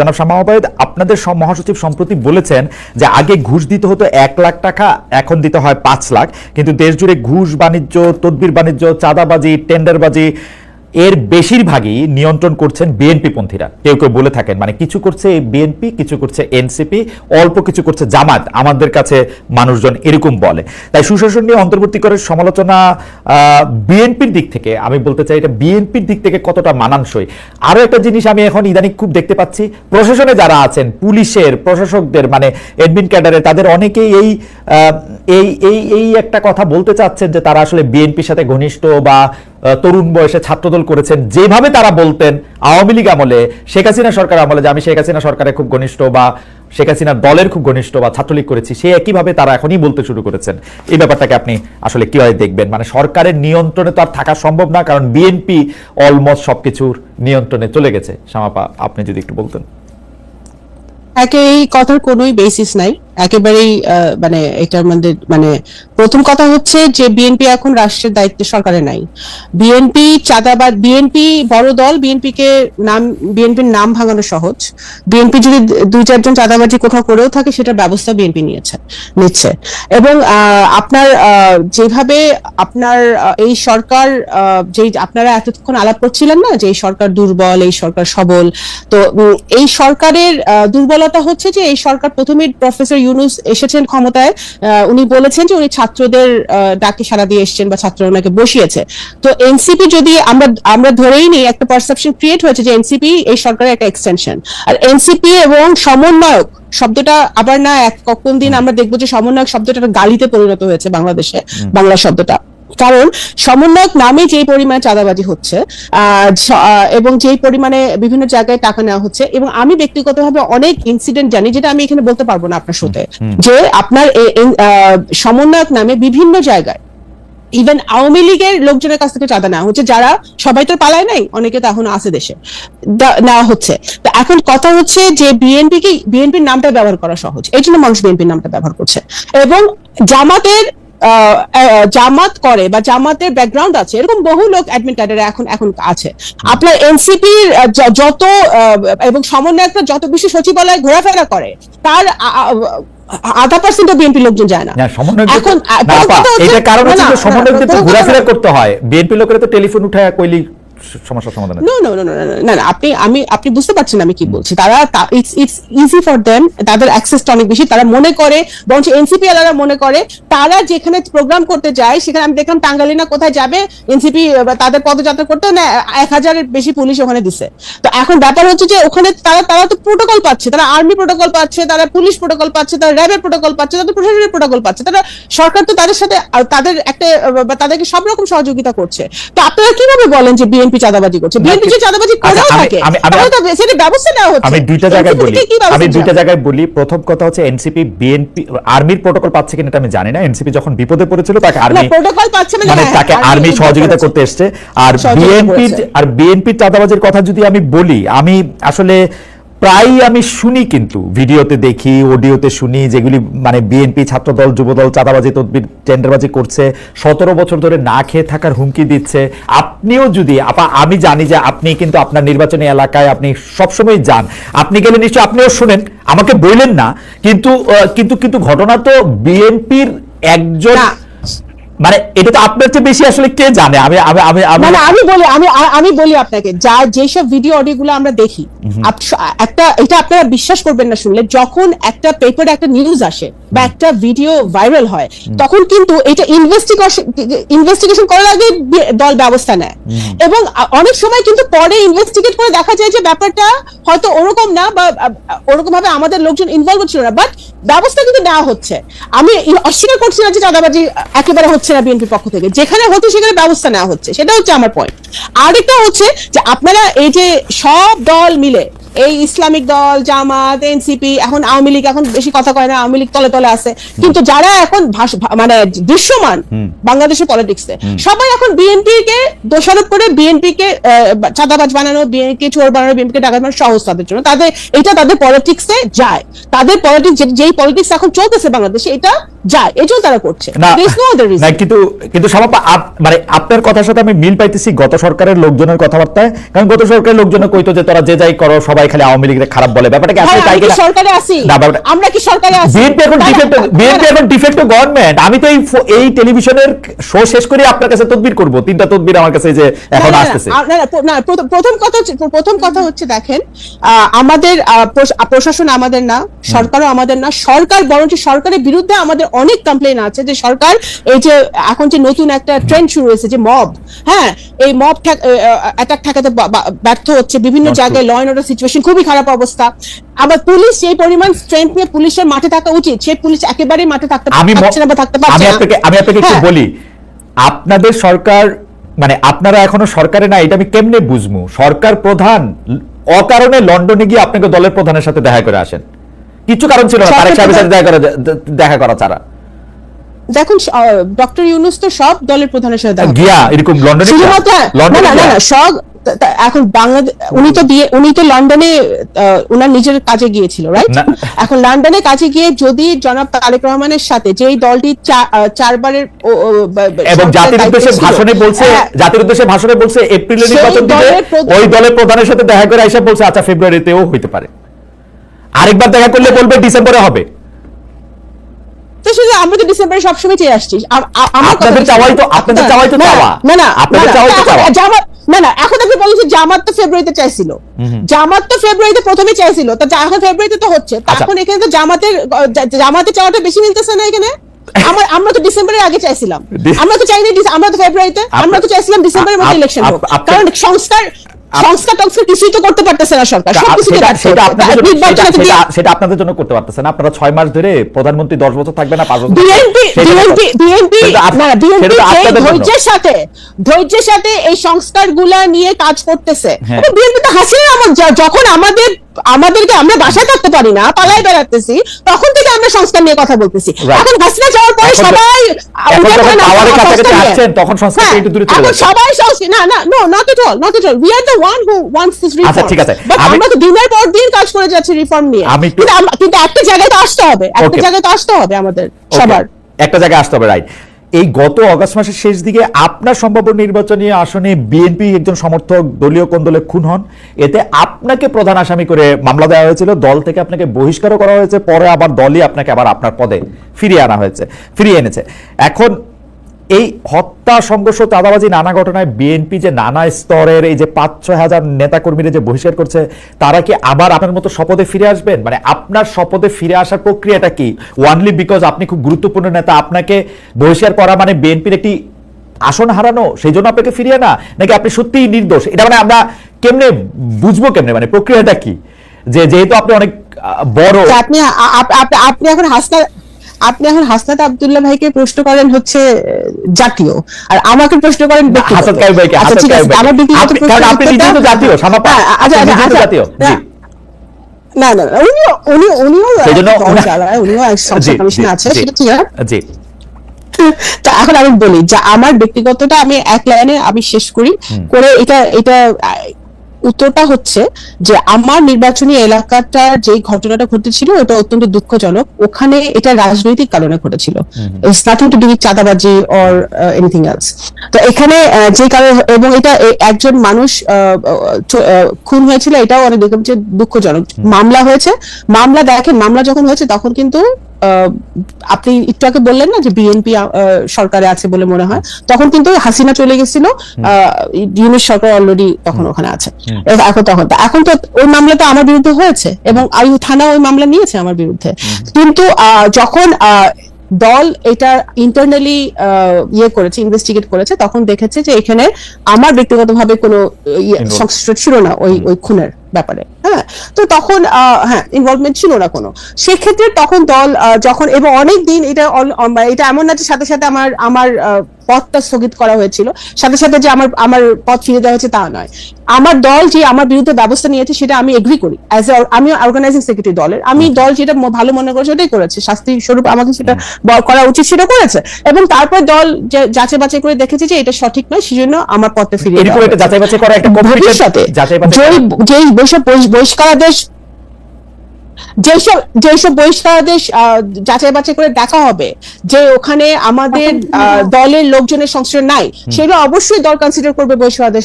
জনাব শামাওবায়দ আপনাদের মহাসচিব সম্প্রতি বলেছেন যে আগে ঘুষ দিতে হতো এক লাখ টাকা, এখন দিতে হয় পাঁচ লাখ। কিন্তু দেশ জুড়ে ঘুষ, বাণিজ্য, তদবির বাণিজ্য, চাঁদাবাজি, টেন্ডারবাজি এর বেশিরভাগই নিয়ন্ত্রণ করছেন বিএনপি পন্থীরা কেউ কেউ বলে থাকেন মানে কিছু করছে বিএনপি, কিছু করছে এনসিপি, অল্প কিছু করছে জামাত। আমাদের কাছে মানুষজন এরকম বলে। তাই সুশাসন নিয়ে অন্তর্বর্তী করে সমালোচনা বিএনপির দিক থেকে আমি বলতে চাই এটা বিএনপির দিক থেকে কতটা মানানসই। আরও একটা জিনিস আমি এখন ইদানিং খুব দেখতে পাচ্ছি, প্রশাসনে যারা আছেন, পুলিশের, প্রশাসকদের মানে এডমিন ক্যাডারে তাদের অনেকেই এই এই এই একটা কথা বলতে চাচ্ছেন যে তারা আসলে বিএনপির সাথে ঘনিষ্ঠ বা তরুণ বয়সে ছাত্রদল করেছেন। যেভাবে তারা বলতেন আওয়ামী লীগ আমলে, শেখ হাসিনা সরকার আমলে যে আমি শেখ হাসিনা সরকারের খুব ঘনিষ্ঠ বা শেখ হাসিনার দলের খুব ঘনিষ্ঠ বা ছাত্রলীগ করেছি, সে একইভাবে তারা এখনই বলতে শুরু করেছেন। এই ব্যাপারটাকে আপনি আসলে কীভাবে দেখবেন? মানে সরকারের নিয়ন্ত্রণে তো আর থাকা সম্ভব না, কারণ বিএনপি অলমোস্ট সবকিছুর নিয়ন্ত্রণে চলে গেছে। শ্যামাপা, আপনি যদি একটু বলতেন। এই কথার কোনোই বেসিস নাই। একেবারেই মানে এটার মধ্যে মানে প্রথম কথা হচ্ছে যে বিএনপি এখন রাষ্ট্রের দায়িত্বে সরকারে নাই। বিএনপি চাঁদাবাদ, বিএনপি বড় দল বিএনপি কে নাম, বিএনপির নাম ভাঙানো সহজ। বিএনপি যদি দুই চারজন চাঁদাবাজি কোথাও করেও থাকে, সেটার ব্যবস্থা বিএনপি নিয়েছে, নিচ্ছে। এবং আপনার যেভাবে আপনার এই সরকার যেই আপনারা এতক্ষণ আলাপ করছিলেন না যে এই সরকার দুর্বল, এই সরকার সবল, তো এই সরকারের দুর্বলতা হচ্ছে যে এই সরকার প্রথমে প্রফেসর ইউনুস এসেছেন ক্ষমতায় উনি বলেছেন যে উনি ছাত্রদের ডাকে সাড়া দিয়ে এসেছেন বা ছাত্র ওনাকে বসিয়েছে। তো এনসিপি যদি আমরা আমরা ধরেই নিই একটা পারসেপশন ক্রিয়েট হয়েছে যে এনসিপি এই সরকারের একটা এক্সটেনশন আর এনসিপি এবং সমন্বয়ক শব্দটা আবার না এক কোন দিন আমরা দেখব যে সমন্বয়ক শব্দটা গালিতে পরিণত হয়েছে বাংলাদেশে বাংলা শব্দটা। কারণ সমন্বয়ক নামে যে পরিমাণে চাঁদাবাজি হচ্ছে এবং যেই পরিমাণে বিভিন্ন জায়গায় টাকা নেওয়া হচ্ছে এবং আমি ব্যক্তিগতভাবে অনেক ইনসিডেন্ট জানি যেটা আমি এখানে বলতে পারব না আপনার সাথে যে আপনার সমন্বয়ক নামে বিভিন্ন জায়গায় ইভেন আওয়ামী লীগের লোকজনের কাছ থেকে চাঁদা নেওয়া হচ্ছে যারা সবাই তো পালায় নাই অনেকে তো এখন আছে দেশে নেওয়া হচ্ছে। তো এখন কথা হচ্ছে যে বিএনপি কি বিএনপির নামটা ব্যবহার করা সহজ এই জন্য মানুষ বিএনপির নামটা ব্যবহার করছে এবং জামাতের জামাত করে বা জামাতের ব্যাকগ্রাউন্ড আছে এরকম বহু লোক অ্যাডমিন ক্যাডারে এখন এখন আছে। আপনার এনসিপির যত এবং সমন্বয়করা যত বেশি সচিবালয়ে ঘোরাফেরা করে তার আধা পার্সেন্ট বিএনপি লোকজন যায় না। এখন এটা কারণ হচ্ছে সমন্বয়কদের তো ঘোরাফেরা করতে হয়। বিএনপি লোকেরা তো টেলিফোন উঠায় কইলি সমাধান। নো নো নো না না, আপনি, আমি, আপনি বুঝতে পারছেন আমি কি বলছি। তারা it's it's easy for them তাদের অ্যাক্সেসটা অনেক বেশি। তারা মনে করে, বরঞ্চ এনসিপি আলারা মনে করে, তারা যেখানে প্রোগ্রাম করতে যায়, সেখানে আমি দেখলাম কোথায় যাবে এনসিপি তাদের পদযাত্রা করতে, না, এক হাজারের বেশি পুলিশ ওখানে দিছে। তো এখন ব্যাপার হচ্ছে যে, ওখানে তারা তারা তো প্রোটোকল পাচ্ছে, তারা আর্মি প্রোটোকল পাচ্ছে, তারা পুলিশ প্রোটোকল পাচ্ছে, তারা র্যাবের প্রোটোকল পাচ্ছে, তাদের প্রশাসনের প্রোটোকল পাচ্ছে। তারা, সরকার তো তাদের সাথে, তাদের একটা তাদেরকে সব রকম সহযোগিতা করছে। তো আপনারা কীভাবে বলেন যে বিএনপি চাঁদাবাজি করছে। বিএনপি যে চাঁদাবাজি আচ্ছা, করেও থাকে তাহলে তো সেটা ব্যবস্থা নেওয়া হচ্ছে। আমি দুইটা জায়গায় বলি। আমি দুইটা জায়গায় বলি। প্রথম কথা হচ্ছে এনসিপি বিএনপি আর্মির প্রোটোকল পাচ্ছে কিনা আমি জানি না। এনসিপি যখন বিপদে পড়েছিল তাকে আর্মি প্রোটোকল পাচ্ছে মানে মানে হ্যাঁ, তাকে আর্মি সহযোগিতা করতে এসেছে। আর বিএনপি আর বিএনপির চাঁদাবাজির কথা যদি আমি বলি আমি আসলে প্রায়ই আমি শুনি কিন্তু, ভিডিওতে দেখি, অডিওতে শুনি, যেগুলি মানে বিএনপি ছাত্রদল, যুবদল, চাঁদাবাজি, তদবির, টেন্ডারবাজি করছে, সতেরো বছর ধরে না খেয়ে থাকার হুমকি দিচ্ছে আপনিও যদি, আপা, আমি জানি যে আপনি কিন্তু আপনার নির্বাচনী এলাকায় আপনি সবসময় যান আপনি গেলে নিশ্চয় আপনিও শুনেন, আমাকে বললেন না, কিন্তু কিন্তু কিন্তু ঘটনা তো বিএনপির একজন। মানে এটা তো আপনার চেয়ে বেশি আসলে কে জানে? আমি আমি আমি আমি না না আমি বলি আমি আমি বলি আপনাকে যা যেসব ভিডিও অডিও গুলো আমরা দেখি একটা এটা আপনারা বিশ্বাস করবেন না শুনলে যখন একটা পেপারে একটা নিউজ আসে বা একটা ভিডিও ভাইরাল হয় তখন কিন্তু এটা ইনভেস্টিগেশন ইনভেস্টিগেশন করার আগে দল ব্যবস্থা নেয়। এবং অনেক সময় কিন্তু পরে ইনভেস্টিগেট করে দেখা যায় যে ব্যাপারটা হয়তো ওরকম না বা ওরকম ভাবে আমাদের লোকজন ইনভলভ ছিল না বাট ব্যবস্থা কিন্তু নেওয়া হচ্ছে। আমি অস্বীকার করছি না যে চাঁদাবাজি একেবারে হচ্ছে না বিএনপির পক্ষ থেকে। যেখানে হচ্ছে সেখানে ব্যবস্থা নেওয়া হচ্ছে। সেটা হচ্ছে আমার পয়েন্ট আরেকটা হচ্ছে যে আপনারা এই যে সব দল মিলে এই ইসলামিক দল জামাত এনসিপি এখন আওয়ামী লীগ এখন বেশি কথা কয় না আওয়ামী লীগ তলে তলে আছে। কিন্তু যারা এখন মানে দৃশ্যমান বাংলাদেশের পলিটিক্সে সবাই এখন বিএনপি কে দোষারোপ করে বিএনপি কে চাঁদাবাজ বানানো বিএনপি চোর বানানো বিএনপি কে ডাকাত বানানো সহজ তাদের জন্য। তাদের এটা তাদের পলিটিক্সে যায়। তাদের পলিটিক্স যেই পলিটিক্স এখন চলতেছে বাংলাদেশে এটা যায়। এই জন্য তারা করছে। কিন্তু কিন্তু সামাপা আপ- মানে আপনার কথার সাথে আমি মিল পাইতেছি গত সরকারের লোকজনের কথাবার্তায়। কারণ গত সরকারের লোকজনে কইতো যে তোরা যে যাই করো সবাই সবাই খালি আওয়ামী লীগের খারাপ বলে। ব্যাপারটা কি আসলে তাই আমি কি সরকারে আছি? না, ব্যাপারটা- আমরা কি সরকারে আছি? বিএনপি এখন না, না, ডিফেক্ট বিএনপি এখন ডিফেক্ট গভর্নমেন্ট আমি তো এই এই টেলিভিশনের শো শেষ করে আপনার কাছে তদবির করব। তিনটা তদবির আমার কাছে যে এখন আসতেছে। না, প্রথম- কথা প্রথম কথা হচ্ছে দেখেন আমাদের প্রশাসন আমাদের না সরকারও আমাদের না সরকার বরঞ্চ সরকারের বিরুদ্ধে আমাদের অনেক কমপ্লেন আছে যে সরকার এই যে এখন যে নতুন একটা ট্রেন্ড শুরু হয়েছে যে মব হ্যাঁ এই মব অ্যাটাক ঠেকাতে ব্যর্থ হচ্ছে বিভিন্ন জায়গায় ল অ্যান্ড অর্ডার সিচুয়েশন খুবই খারাপ অবস্থা। আবার পুলিশ সেই পরিমাণ স্ট্রেংথ নিয়ে পুলিশের মাঠে থাকা উচিত। সেই পুলিশ একেবারেই মাঠে থাকতে পারছে না বা থাকতে পারছে আমি না। আপনাকে আমি আপনাকে একটু হ্যাঁ। বলি আপনাদের সরকার মানে আপনারা এখনও সরকারে না এটা আমি কেমনে বুঝব সরকার প্রধান অকারণে লন্ডনে গিয়ে আপনাকে দলের প্রধানের সাথে দেখা করে আসেন। কিছু কারণ ছিল না তারেক সাহেবের সাথে দেখা করা দেখা করা ছাড়া। দেখুন ডক্টর ইউনুস তো সব দলের প্রধানের সাথে গিয়া এরকম লন্ডনে শুধুমাত্র না না না সব এখন বাংলাদেশ উনি তো বিয়ে উনি তো লন্ডনে ওনার নিজের কাজে গিয়েছিল রাইট এখন লন্ডনে কাজে গিয়ে যদি জনাব তারেক রহমানের সাথে যেই দলটি চারবারের এবং জাতির উদ্দেশ্যে ভাষণে বলছে হ্যাঁ, জাতির উদ্দেশ্যে ভাষণে বলছে এপ্রিলে নির্বাচন দিবে ওই দলের প্রধানের সাথে দেখা করে এসে বলছে আচ্ছা ফেব্রুয়ারিতেও হইতে পারে। আরেকবার দেখা করলে বলবে ডিসেম্বরে হবে। তো শুধু আমরা তো ডিসেম্বরে সবসময় চেয়ে আসছি। আমার কথা চাওয়াই তো- আপনাদের চাওয়াই তো চাওয়া। না না আপনাদের চাওয়াই তো চাওয়া। জামাত না না এখন আপনি বলছেন জামাত তো ফেব্রুয়ারিতে চাইছিল। জামাত তো ফেব্রুয়ারিতে প্রথমে চাইছিল। তো যা- এখন ফেব্রুয়ারিতে তো হচ্ছে। আচ্ছা। এখন এখানে তো জামাতের জামাতে চাওয়াটা বেশি মিলতেছে না এখানে? আমার আমরা তো ডিসেম্বরের আগে চাইছিলাম। আমরা তো চাইনি আমরা তো ফেব্রুয়ারিতে আমরা তো চাইছিলাম ডিসেম্বরের মধ্যে ইলেকশন হোক। কারণ সংস্কার সংস্কার টংস্কার কিছুই তো করতে পারতেছে না সরকার সেটা-। আপনাদের জন্য- করতে পারতেছে না। আপনারা ছয় মাস ধরে প্রধানমন্ত্রী দশ বছর থাকবে না পাঁচ বছর। ধৈর্যের সাথে ধৈর্যের সাথে এই সংস্কারগুলা নিয়ে কাজ করতেছে। বিএনপি তো হাসিনা যখন আমাদের আমাদেরকে আমরা বাসায় থাকতে পারি না পালায় বেড়াতেছি তখন থেকে আমরা সংস্কার নিয়ে কথা বলতেছি। এখন হাসিনা যাওয়ার পরে সবাই তখন সংস্কার হ্যাঁ, একটু দূরে চলে যাচ্ছে। সবাই সংস্কার না না no not at all not at all we are the one who wants this reform আচ্ছা, ঠিক আছে। আমরা তো দিনের পর দিন কাজ করে যাচ্ছি রিফর্ম নিয়ে। আমি কিন্তু একটা জায়গায় তো আসতে হবে। একটা জায়গায় তো আসতে হবে আমাদের সবার। একটা জায়গায় আসতে হবে রাইট এই গত অগাস্ট মাসের শেষ দিকে আপনার সম্ভাব্য নির্বাচনী আসনে বিএনপি একজন সমর্থক দলীয় কোন্দলে খুন হন। এতে আপনাকে প্রধান আসামি করে মামলা দেওয়া হয়েছিল। দল থেকে আপনাকে বহিষ্কারও করা হয়েছে। পরে আবার দলই আপনাকে আবার আপনার পদে ফিরিয়ে আনা হয়েছে, ফিরিয়ে এনেছে। এখন এই হত্যা সংঘর্ষ চাঁদাবাজি নানা ঘটনায় বিএনপি যে নানা স্তরের এই যে পাঁচ, ছয় হাজার নেতাকর্মীরা যে বহিষ্কার করছে, তারা কি আবার আপনার মতো শপথে ফিরে আসবেন? মানে আপনার শপথে ফিরে আসার প্রক্রিয়াটা কি? ওয়ানলি বিকজ আপনি খুব গুরুত্বপূর্ণ নেতা, আপনাকে বহিষ্কার করা মানে বিএনপির একটি আসন হারানো, সেই জন্য আপনাকে ফিরিয়ে না নাকি আপনি সত্যিই নির্দোষ? এটা মানে আমরা কেমনে বুঝব কেমনে? মানে প্রক্রিয়াটা কি? যে যেহেতু আপনি অনেক বড়। আপনি আ- আপ- আপ- আপনি এখন হাসনাত আপনি এখন হাসনাত আব্দুল্লাহ ভাইকে প্রশ্ন করেন হচ্ছে জাতীয়। আর আমাকে প্রশ্ন করেন ব্যক্তিগত। কাইম ভাইকে আচ্ছা ঠিক আছে আমার ব্যক্তিগত আপনি- আপনি নিজেই তো জাতীয় সামাপা হ্যাঁ, আচ্ছা, আচ্ছা, জাতীয়। জি। না না উনিও উনি উনিও উনিও সংসদ কমিশনে আছে সেটা ঠিক আছে। জি। তা এখন আমি বলি যা আমার ব্যক্তিগতটা আমি এক লাইনে আমি শেষ করি করে এটা এটা উত্তরটা হচ্ছে যে আমার নির্বাচনী এলাকাটার যে ঘটনাটা ঘটেছিল এটা অত্যন্ত দুঃখজনক। ওখানে এটা রাজনৈতিক কারণে ঘটেছিল। It's nothing to do with চাঁদাবাজি অর এনিথিং এলস তো এখানে আহ, যে কারণে এবং এটা একজন মানুষ আহ, আহ, খুন হয়েছিল এটাও অনেক দেখলাম যে দুঃখজনক মামলা হয়েছে। মামলা দেখেন মামলা যখন হয়েছে তখন কিন্তু আপনি একটু আগে বললেন না যে বিএনপি সরকারে আছে বলে মনে হয় তখন কিন্তু হাসিনা চলে গেছিল ইউনিট সরকার অলরেডি তখন ওখানে আছে। এখন তখন এখন তো ওই মামলা তো আমার বিরুদ্ধে হয়েছে এবং আয়ু থানা ওই মামলা নিয়েছে আমার বিরুদ্ধে। কিন্তু আহ, যখন আহ, দল এটা ইন্টারনালি ইয়ে করেছে ইনভেস্টিগেট করেছে তখন দেখেছে যে এখানে আমার ব্যক্তিগতভাবে কোনো ইয়ে সংশ্লিষ্ট ছিল না ওই ওই খুনের। ব্যাপারে হ্যাঁ? তো তখন হ্যাঁ ইনভলভমেন্ট ছিল না কোনো। সেক্ষেত্রে তখন দল যখন এবং অনেক দিন এটা এটা এমন না যে সাথে সাথে আমার আমার পদটা স্থগিত করা হয়েছিল। সাথে সাথে যে আমার আমার পদ ফিরে দেওয়া হয়েছে তা নয়। আমার দল যে আমার বিরুদ্ধে ব্যবস্থা নিয়েছে সেটা আমি এগ্রি করি। অ্যাজ এ আমি অর্গানাইজিং সেক্রেটারি দলের। আমি দল যেটা ভালো মনে করেছে ওটাই করেছে। শাস্তি স্বরূপ আমাকে সেটা করা উচিত সেটা করেছে। এবং তারপর দল যাচাই বাছাই করে দেখেছে যে এটা সঠিক নয় সেজন্য আমার দেওয়া একটা যাচাই বাছাই করা একটা ভবিষ্যতে যাচাই বাছাই যেই বৈষব বহিষ্কারাদেশ যেসব যেসব বহিষ্কারাদেশ আহ, যাচাই বাছাই করে দেখা হবে যে ওখানে আমাদের আহ, দলের লোকজনের সংশ্রয় নাই সেগুলো অবশ্যই দল কনসিডার করবে বহিষ্কারাদেশ.